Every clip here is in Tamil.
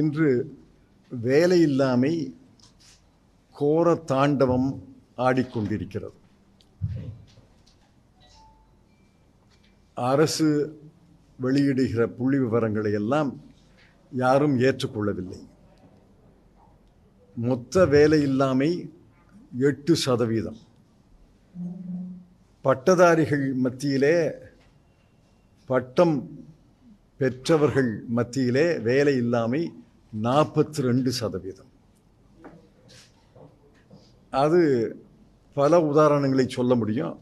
இன்று வேலையில்லாமை கோர தாண்டவம் ஆடிக்கொண்டிருக்கிறது. அரசு வெளியிடுகிற புள்ளி விவரங்களை எல்லாம் யாரும் ஏற்றுக்கொள்ளவில்லை. மொத்த வேலையில்லாமை எட்டு சதவீதம். பட்டதாரிகள் மத்தியிலே பட்டம் பெற்றவர்கள் மத்தியிலே வேலை இல்லாமை நாற்பத்தி ரெண்டு சதவீதம். அது பல உதாரணங்களை சொல்ல முடியும்.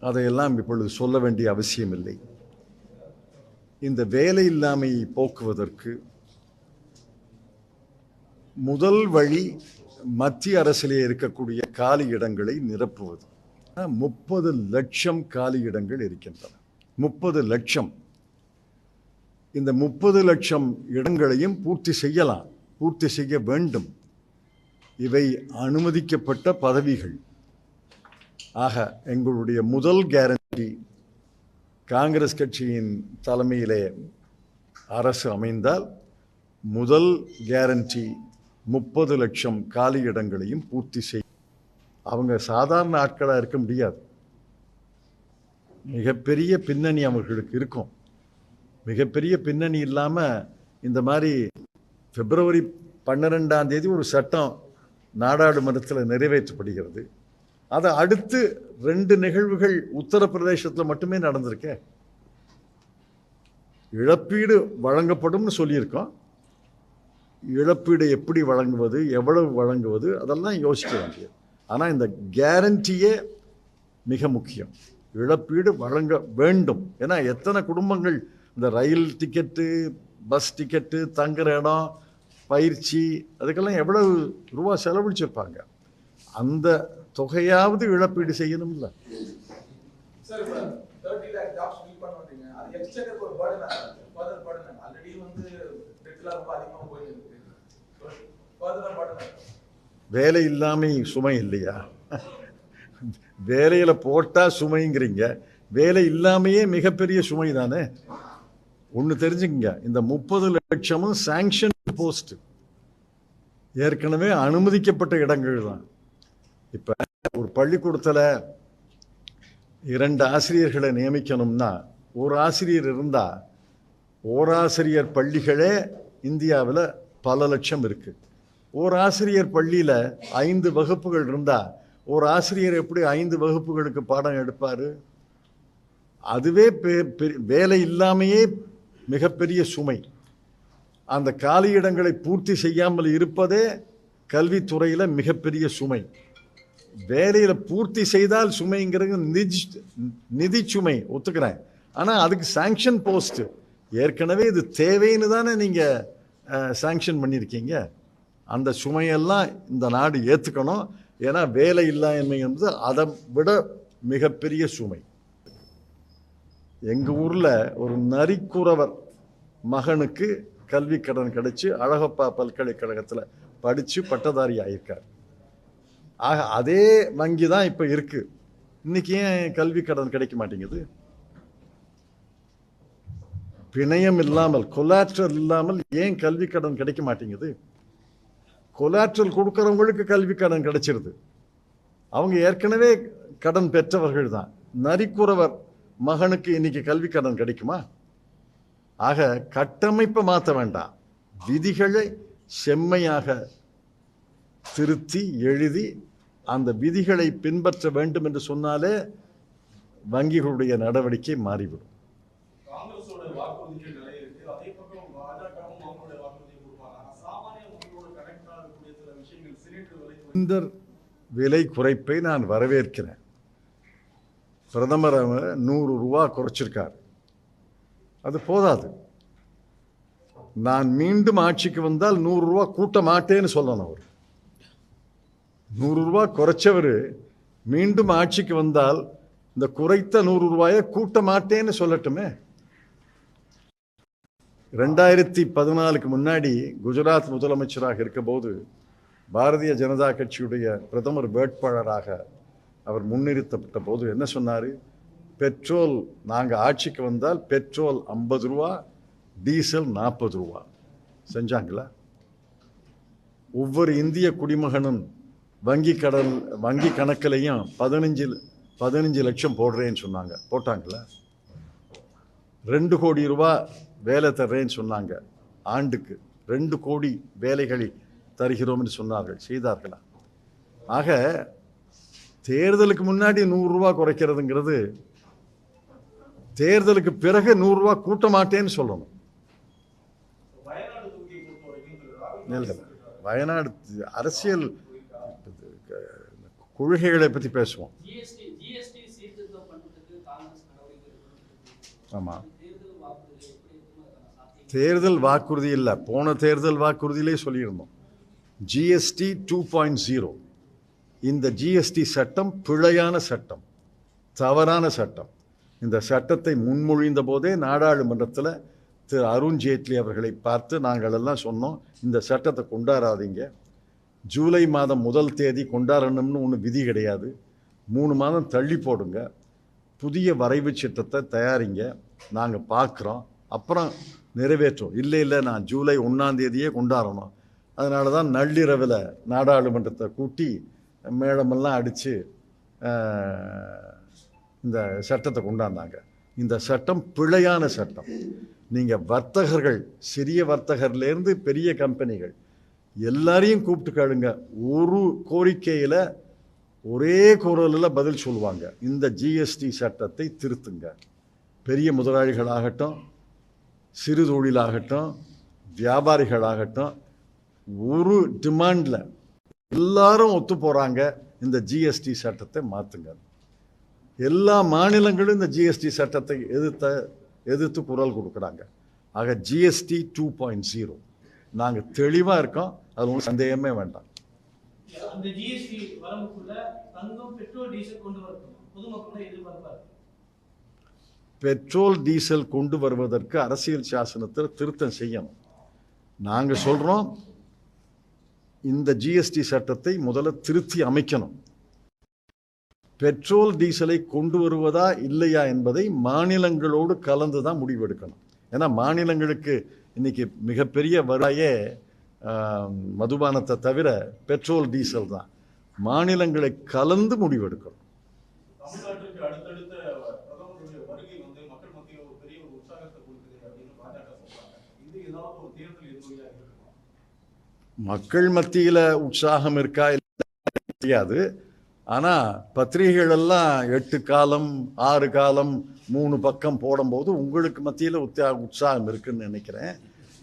அதையெல்லாம் இப்பொழுது சொல்ல வேண்டிய அவசியமில்லை. இந்த வேலை இல்லாமையை போக்குவதற்கு முதல் வழி மத்திய அரசிலே இருக்கக்கூடிய காலி இடங்களை நிரப்புவது. முப்பது லட்சம் காலி இடங்கள் இருக்கின்றன. முப்பது லட்சம். இந்த முப்பது லட்சம் இடங்களையும் பூர்த்தி செய்யலாம் பூர்த்தி செய்ய வேண்டும். இவை அனுமதிக்கப்பட்ட பதவிகள். ஆக எங்களுடைய முதல் கேரண்டி காங்கிரஸ் கட்சியின் தலைமையிலே அரசு அமைந்தால் முதல் கேரண்டி முப்பது லட்சம் காலி இடங்களையும் பூர்த்தி செய் அவங்க சாதாரண ஆட்களாக இருக்க முடியாது. மிகப்பெரிய பின்னணி அவர்களுக்கு இருக்கும். மிகப்பெரிய பின்னணி இல்லாமல் இந்த மாதிரி பிப்ரவரி பன்னிரெண்டாம் தேதி ஒரு சட்டம் நாடாளுமன்றத்தில் நிறைவேற்றப்படுகிறது. அதை அடுத்து ரெண்டு நிகழ்வுகள் உத்தரப்பிரதேசத்தில் மட்டுமே நடந்திருக்க. இழப்பீடு வழங்கப்படும்னு சொல்லியிருக்கோம். இழப்பீடு எப்படி வழங்குவது எவ்வளவு வழங்குவது அதெல்லாம் யோசிக்க வேண்டியது. ஆனால் இந்த கேரண்டியே மிக முக்கியம். இழப்பீடு வழங்க வேண்டும். ஏன்னா எத்தனை குடும்பங்கள் இந்த ரயில் டிக்கெட்டு பஸ் டிக்கெட்டு தங்குற இடம் பயிற்சி அதுக்கெல்லாம் எவ்வளவு ரூபா செலவழிச்சிருப்பாங்க? அந்த தொகையாவது இழப்பீடு செய்யணும்ல. வேலை இல்லாமை சுமை இல்லையா? வேலையில் போட்டால் சுமைங்கிறீங்க. வேலை இல்லாமையே மிகப்பெரிய சுமை தானே ஒன்று தெரிஞ்சுக்கங்க. இந்த முப்பது லட்சமும் சாங்ஷன் போஸ்ட் ஏற்கனவே அனுமதிக்கப்பட்ட இடங்கள் தான். இப்போ ஒரு பள்ளிக்கூடத்தில் இரண்டு ஆசிரியர்களை நியமிக்கணும்னா ஒரு ஆசிரியர் இருந்தால் ஓராசிரியர் பள்ளிகளே இந்தியாவில் பல லட்சம் இருக்கு. ஒரு ஆசிரியர் பள்ளியில் ஐந்து வகுப்புகள் இருந்தால் ஒரு ஆசிரியர் எப்படி ஐந்து வகுப்புகளுக்கு பாடம் எடுப்பார்? அதுவே பெ- பெ- வேலை இல்லாமையே மிகப்பெரிய சுமை. அந்த காலி இடங்களை பூர்த்தி செய்யாமல் இருப்பதே கல்வித்துறையில் மிகப்பெரிய சுமை. வேலையில் பூர்த்தி செய்தால் சுமைங்கிறது நிதி நிதி சுமை ஒத்துக்கிறேன். ஆனால் அதுக்கு சாங்ஷன் போஸ்ட்டு ஏற்கனவே இது தேவைன்னு தானே நீங்கள் சாங்ஷன் பண்ணியிருக்கீங்க. அந்த சுமையெல்லாம் இந்த நாடு ஏற்றுக்கணும் ஏன்னா வேலை இல்லாமை என்பது அதை விட மிகப்பெரிய சுமை. எங்கள் ஊரில் ஒரு நரிக்குறவர் மகனுக்கு கல்வி கடன் கிடைச்சு அழகப்பா பல்கலைக்கழகத்தில் படித்து பட்டதாரி ஆகியிருக்கார் ஆக அதே வங்கி தான் இப்போ இருக்குது இன்றைக்கி ஏன் கல்வி கடன் கிடைக்க மாட்டேங்குது? பிணையம் இல்லாமல் கொலாற்றல் இல்லாமல் ஏன் கல்வி கடன் கிடைக்க மாட்டேங்குது? கொலாற்றல் கொடுக்குறவங்களுக்கு கல்வி கடன் கிடைச்சிருது. அவங்க ஏற்கனவே கடன் பெற்றவர்கள் தான். நரிக்குறவர் மகனுக்கு இன்னைக்கு கல்வி கடன் கிடைக்குமா? ஆக கட்டமைப்பை மாற்ற வேண்டாம். விதிகளை செம்மையாக திருத்தி எழுதி அந்த விதிகளை பின்பற்ற வேண்டும் என்று சொன்னாலே வங்கிகளுடைய நடவடிக்கை மாறிவிடும். இந்த விலை குறைப்பை நான் வரவேற்கிறேன். பிரதமர் அவர் நூறு ரூபா குறைச்சிருக்கார். அது போதாது. நான் மீண்டும் ஆட்சிக்கு வந்தால் நூறு ரூபா கூட்ட மாட்டேன்னு சொல்லணும் அவர். நூறு ரூபா குறைச்சவர் மீண்டும் ஆட்சிக்கு வந்தால் இந்த குறைத்த நூறு ரூபாயை கூட்ட மாட்டேன்னு சொல்லட்டுமே? ரெண்டாயிரத்தி பதினாலுக்கு முன்னாடி குஜராத் முதலமைச்சராக இருக்கபோது பாரதிய ஜனதா கட்சியுடைய பிரதமர் வேட்பாளராக அவர் முன்னிறுத்தப்பட்ட போது என்ன சொன்னார்? பெட்ரோல் நாங்கள் ஆட்சிக்கு வந்தால் பெட்ரோல் ஐம்பது ரூபா டீசல் நாற்பது ரூபா. செஞ்சாங்களா? ஒவ்வொரு இந்திய குடிமகனும் வங்கி கடன் வங்கி கணக்கிலையும் பதினஞ்சு பதினஞ்சு லட்சம் போடுறேன்னு சொன்னாங்க. போட்டாங்களா? ரெண்டு கோடி ரூபா வேலை தர்றேன்னு சொன்னாங்க. ஆண்டுக்கு ரெண்டு கோடி வேலைகளை தருகிறோம்னு சொன்னார்கள். செய்தார்களா? ஆக தேர்தலுக்கு முன்னாடி நூறுரூவா குறைக்கிறதுங்கிறது தேர்தலுக்கு பிறகு நூறுரூவா கூட்ட மாட்டேன்னு சொல்லணும். வயநாடு வயநாடு அரசியல் கொள்கைகளை பற்றி பேசுவோம். ஆமாம் தேர்தல் வாக்குறுதி தேர்தல் வாக்குறுதி இல்லை. போன தேர்தல் வாக்குறுதியிலே சொல்லியிருந்தோம். GST two point zero. இந்த ஜிஎஸ்டி சட்டம் பிழையான சட்டம் தவறான சட்டம். இந்த சட்டத்தை முன்மொழிந்த போதே நாடாளுமன்றத்தில் திரு அருண் ஜேட்லி அவர்களை பார்த்து நாங்கள் எல்லாம் சொன்னோம் இந்த சட்டத்தை கொண்டாடாதீங்க. ஜூலை மாதம் முதல் தேதி கொண்டாடணும்னு ஒன்று விதி கிடையாது. மூணு மாதம் தள்ளி போடுங்க. புதிய வரைவு சட்டத்தை தயாரிங்க. நாங்கள் பார்க்குறோம் அப்புறம் நிறைவேற்றும் இல்லை இல்லை நான் ஜூலை ஒன்றாந்தேதியே கொண்டாடணும். அதனால தான் நள்ளிரவில் நாடாளுமன்றத்தை கூட்டி மேளமெல்லாம் அடித்து இந்த சட்டத்தை கொண்டாந்தாங்க. இந்த சட்டம் பிழையான சட்டம். நீங்கள் வர்த்தகர்கள் சிறிய வர்த்தகர்லேருந்து பெரிய கம்பெனிகள் எல்லாரையும் கூப்பிட்டு கேளுங்க. ஒரு கோரிக்கையில் ஒரே குரலில் பதில் சொல்லுவாங்க. இந்த ஜிஎஸ்டி சட்டத்தை திருத்துங்க. பெரிய முதலாளிகளாகட்டும் சிறு தொழிலாகட்டும் வியாபாரிகளாகட்டும் ஒரு டிமாண்டில் எல்லாரும் ஒத்து போகிறாங்க இந்த ஜிஎஸ்டி சட்டத்தை மாற்றுங்க எல்லா மாநிலங்களும் இந்த ஜிஎஸ்டி சட்டத்தை எதிர்த்த எதிர்த்து குரல் கொடுக்குறாங்க. ஆக ஜிஎஸ்டி டூ பாயிண்ட் ஜீரோ நாங்கள் தெளிவாக இருக்கோம். அது ஒன்றும் சந்தேகமே வேண்டாம். பெட்ரோல் டீசல் கொண்டு வருவதற்கு அரசியல் சாசனத்தில் திருத்தம் செய்யணும். நாங்கள் சொல்கிறோம் இந்த ஜிஎஸ்டி சட்டத்தை முதல்ல திருத்தி அமைக்கணும். பெட்ரோல் டீசலை கொண்டு வருவதா இல்லையா என்பதை மாநிலங்களோடு கலந்து தான் முடிவெடுக்கணும். ஏன்னா மாநிலங்களுக்கு இன்னைக்கு மிகப்பெரிய வருவாயே ஆஹ், மதுபானத்தை தவிர பெட்ரோல் டீசல் தான். மாநிலங்களை கலந்து முடிவெடுக்கணும் தமிழ்நாட்டுக்கு அடுத்தடுத்த பிரதமருடைய வருகை வந்து மக்கள் மத்தியில் ஒரு பெரிய ஒரு உற்சாகத்தை கொடுக்குது அப்படின்னு பாஜக சொல்றாங்க இது ஏதாவது ஒரு தேர்தல் எதிரொலியா இருக்குமா மக்கள் மத்தியில் உற்சாகம் இருக்கா தெரியாது. ஆனால் பத்திரிகைகள் எல்லாம் எட்டு காலம் ஆறு காலம் மூணு பக்கம் போடும்போது உங்களுக்கு மத்தியில் உத்தா உற்சாகம் இருக்குன்னு நினைக்கிறேன்.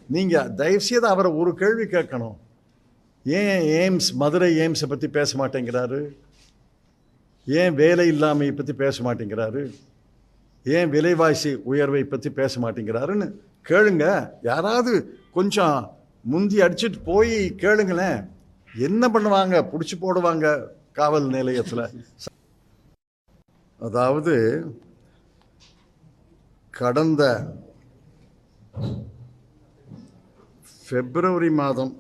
நீங்கள் தயவுசெய்து அவரை ஒரு கேள்வி கேட்கணும். ஏன் எய்ம்ஸ் மதுரை எய்ம்ஸை பற்றி பேச மாட்டேங்கிறாரு? ஏன் வேலை இல்லாமையை பற்றி பேச மாட்டேங்கிறாரு? ஏன் விலைவாசி உயர்வை பற்றி பேச மாட்டேங்கிறாருன்னு கேளுங்க. யாராவது கொஞ்சம் முந்தி அடிச்சிட்டு போய் கேளுங்களேன். என்ன பண்ணுவாங்க? பிடிச்சி போடுவாங்க காவல் நிலையத்தில். அதாவது கடந்த பிப்ரவரி மாதம்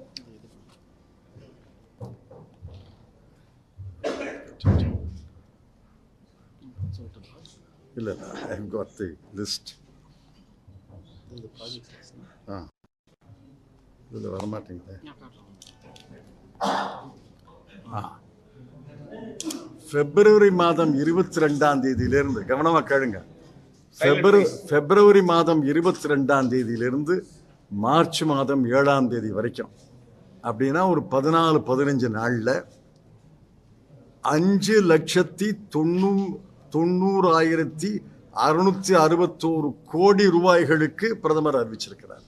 இல்லை ஐ காட் தி லிஸ்ட் ஆ. இதில் வரமாட்டேங்குது. ஆ. பிப்ரவரி மாதம் இருபத்தி ரெண்டாம் தேதியிலிருந்து கவனமாக கேளுங்க. பிப்ரவரி பிப்ரவரி மாதம் இருபத்தி ரெண்டாம் தேதியிலிருந்து மார்ச் மாதம் ஏழாம் தேதி வரைக்கும். அப்படின்னா ஒரு பதினாலு பதினஞ்சு நாளில் அஞ்சு லட்சத்தி தொண்ணூ தொண்ணூறாயிரத்தி அறுநூத்தி அறுபத்தோரு கோடி ரூபாய்களுக்கு பிரதமர் அறிவிச்சிருக்கிறார்.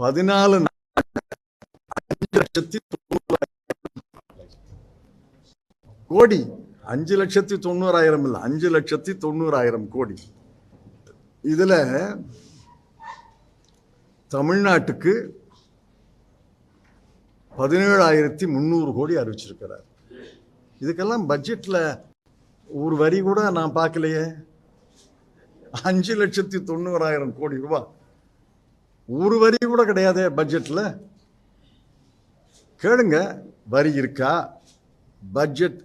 பதினாலு நா- அஞ்சு லட்சத்தி தொண்ணூறாயிரம். கோடி. அஞ்சு லட்சத்தி தொண்ணூறாயிரம் இல்லை அஞ்சு லட்சத்தி தொண்ணூறாயிரம் கோடி. இதுல தமிழ்நாட்டுக்கு பதினேழாயிரத்தி முந்நூறு கோடி அறிவிச்சிருக்கிறார். இதுக்கெல்லாம் பட்ஜெட்ல ஒரு வரி கூட நான் பார்க்கலையே. அஞ்சு லட்சத்தி தொண்ணூறாயிரம் கோடி ரூபாய். ஒரு வரி கூட கிடையாது பட்ஜெட்டில் கேளுங்க வரி இருக்கா? Budget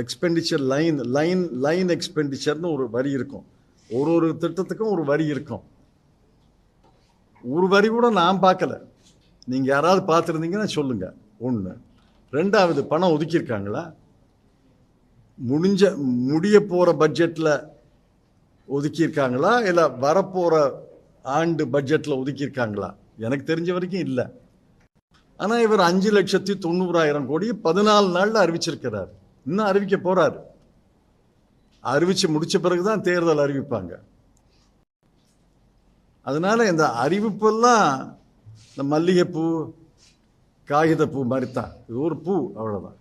expenditure line line line எக்ஸ்பெண்டிச்சர்னு ஒரு வரி இருக்கும். ஒரு ஒரு திட்டத்துக்கும் ஒரு வரி இருக்கும். ஒரு வரி கூட நான் பார்க்கல. நீங்கள் யாராவது பார்த்துருந்தீங்கன்னா சொல்லுங்கள் ஒன்று ரெண்டாவது பணம் ஒதுக்கியிருக்காங்களா? முடிஞ்ச முடிய போகிற பட்ஜெட்டில் ஒதுக்கியிருக்காங்களா? இல்லை வரப்போகிற ஆண்டு பட்ஜெட்டில் ஒதுக்கியிருக்காங்களா? எனக்கு தெரிஞ்ச வரைக்கும் இல்லை. ஆனால் இவர் அஞ்சு லட்சத்தி தொண்ணூறாயிரம் கோடி பதினாலு நாளில் அறிவிச்சிருக்கிறார். இன்னும் அறிவிக்க போறாரு. அறிவித்து முடித்த பிறகு தான் தேர்தல் அறிவிப்பாங்க. அதனால் இந்த அறிவிப்பெல்லாம் இந்த மல்லிகைப்பூ காகிதப்பூ மாதிரி தான் இது ஒரு பூ அவ்வளோதான்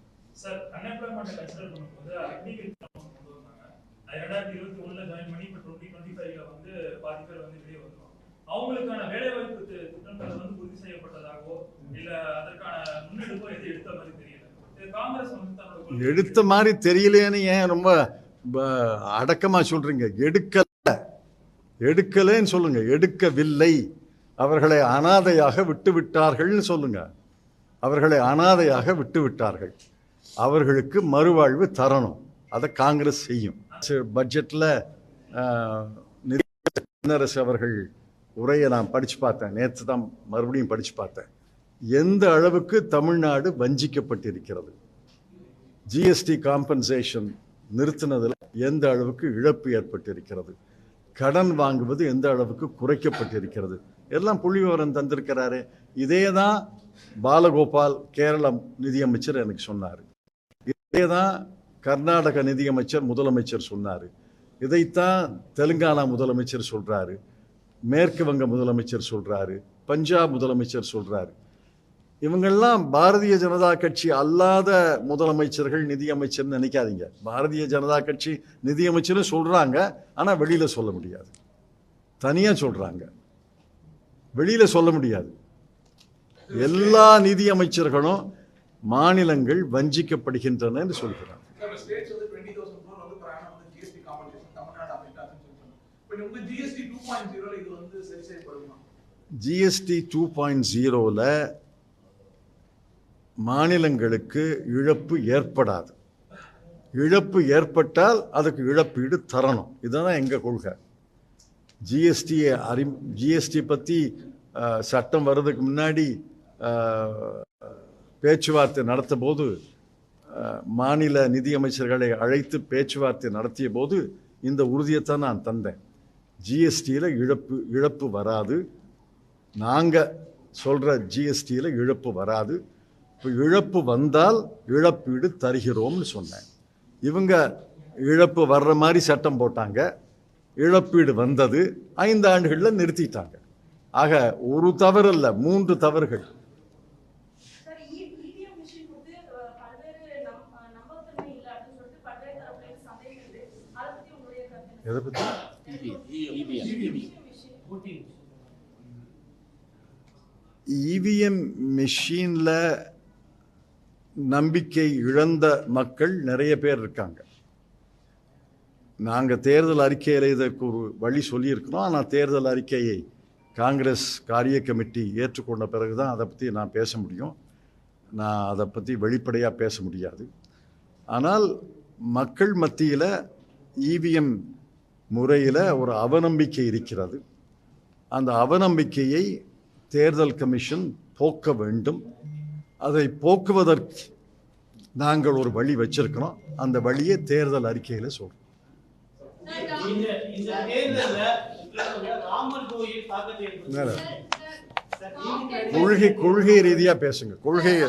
ரெண்டாயிரத்தி இருபத்தி ஒன்றில் ஜாயின் பண்ணி இப்போ டுவெண்ட்டி டுவெண்ட்டி ஃபைவ்ல வந்து பாதி பேர் வந்து வெளியே வருவாங்க அவங்களுக்கான வேலைவாய்ப்பு திட்டங்கள் வந்து உறுதி செய்யப்பட்டதாகவோ இல்ல அதற்கான முன்னெடுப்போ எது எடுத்த மாதிரி தெரியல காங்கிரஸ் வந்து எடுத்த மாதிரி தெரியலேன்னு ஏன் ரொம்ப ப- அடக்கமா சொல்றீங்க எடுக்கல எடுக்கலேன்னு சொல்லுங்க எடுக்கவில்லை அவர்களை அனாதையாக விட்டு விட்டார்கள்னு சொல்லுங்க அவர்களை அனாதையாக விட்டு விட்டார்கள் அவர்களுக்கு மறுவாழ்வு தரணும் அதை காங்கிரஸ் செய்யும் பட்ஜெட்டில் அரசு அவர்கள் உரையை நான் படித்து பார்த்தேன். நேற்று தான் மறுபடியும் படித்து பார்த்தேன். எந்த அளவுக்கு தமிழ்நாடு வஞ்சிக்கப்பட்டிருக்கிறது? ஜிஎஸ்டி காம்பன்சேஷன் நிறுத்தினதில் எந்த அளவுக்கு இழப்பு ஏற்பட்டிருக்கிறது? கடன் வாங்குவது எந்த அளவுக்கு குறைக்கப்பட்டிருக்கிறது? எல்லாம் புள்ளி தந்திருக்கிறாரு. இதே தான் பாலகோபால் கேரளம் நிதியமைச்சர் எனக்கு சொன்னார். இதே தான் கர்நாடக நிதியமைச்சர் முதலமைச்சர் சொன்னார். இதைத்தான் தெலுங்கானா முதலமைச்சர் சொல்கிறாரு மேற்கு வங்க முதலமைச்சர் சொல்கிறாரு பஞ்சாப் முதலமைச்சர் சொல்கிறாரு இவங்கெல்லாம் பாரதிய ஜனதா கட்சி அல்லாத முதலமைச்சர்கள் நிதியமைச்சர்னு நினைக்காதீங்க. பாரதிய ஜனதா கட்சி நிதியமைச்சர்னு சொல்கிறாங்க ஆனால் வெளியில் சொல்ல முடியாது. தனியாக சொல்கிறாங்க வெளியில் சொல்ல முடியாது. எல்லா நிதியமைச்சர்களும் மாநிலங்கள் வஞ்சிக்கப்படுகின்றன என்று சொல்கிறாங்க சார் ஸ்டேட்ஸ் வந்து டுவெண்ட்டி தௌசண்ட் க்ரோர் வந்து per annum வந்து ஜிஎஸ்டி காம்பன்சேஷன் தமிழ்நாடு அஃபெக்ட் ஆகுதுன்னு சொல்லிட்டு இப்போ உங்க ஜிஎஸ்டி டூ பாயிண்ட் ஜீரோல இது வந்து சரி செய்யப்படுமா? ஜிஎஸ்டி டூ பாயிண்ட் ஜீரோவில் மாநிலங்களுக்கு இழப்பு ஏற்படாது. இழப்பு ஏற்பட்டால் அதுக்கு இழப்பீடு தரணும். இதுதான் எங்கள் கொள்கை. ஜிஎஸ்டியை அறி ஜிஎஸ்டி பற்றி சட்டம் வர்றதுக்கு முன்னாடி பேச்சுவார்த்தை நடத்த போது மாநில நிதியமைச்சர்களை அழைத்து பேச்சுவார்த்தை நடத்திய போது இந்த உறுதியைத்தான் நான் தந்தேன். ஜிஎஸ்டியில் இழப்பு இழப்பு வராது. நாங்கள் சொல்கிற ஜிஎஸ்டியில் இழப்பு வராது. இப்போ இழப்பு வந்தால் இழப்பீடு தருகிறோம்னு சொன்னேன். இவங்க இழப்பு வர்ற மாதிரி சட்டம் போட்டாங்க. இழப்பீடு வந்தது. ஐந்து ஆண்டுகளில் நிறுத்திட்டாங்க. ஆக ஒரு தவறு இல்லை மூன்று தவறுகள்? எதை பற்றி. இவிஎம் மெஷினில் நம்பிக்கை இழந்த மக்கள் நிறைய பேர் இருக்காங்க. நாங்கள் தேர்தல் அறிக்கையில் இதற்கு ஒரு வழி சொல்லியிருக்கிறோம். ஆனால் தேர்தல் அறிக்கையை காங்கிரஸ் காரிய கமிட்டி ஏற்றுக்கொண்ட பிறகு தான் அதை பற்றி நான் பேச முடியும். நான் அதை பற்றி வெளிப்படையாக பேச முடியாது. ஆனால் மக்கள் மத்தியில் இவிஎம் முறையில் ஒரு அவநம்பிக்கை இருக்கிறது. அந்த அவநம்பிக்கையை தேர்தல் கமிஷன் போக்க வேண்டும். அதை போக்குவதற்கு நாங்கள் ஒரு வழி வச்சிருக்கிறோம். அந்த வழியை தேர்தல் அறிக்கையில் நீதித்துறை- கொள்கை கொள்கை ரீதியாக பேசுங்க. கொள்கை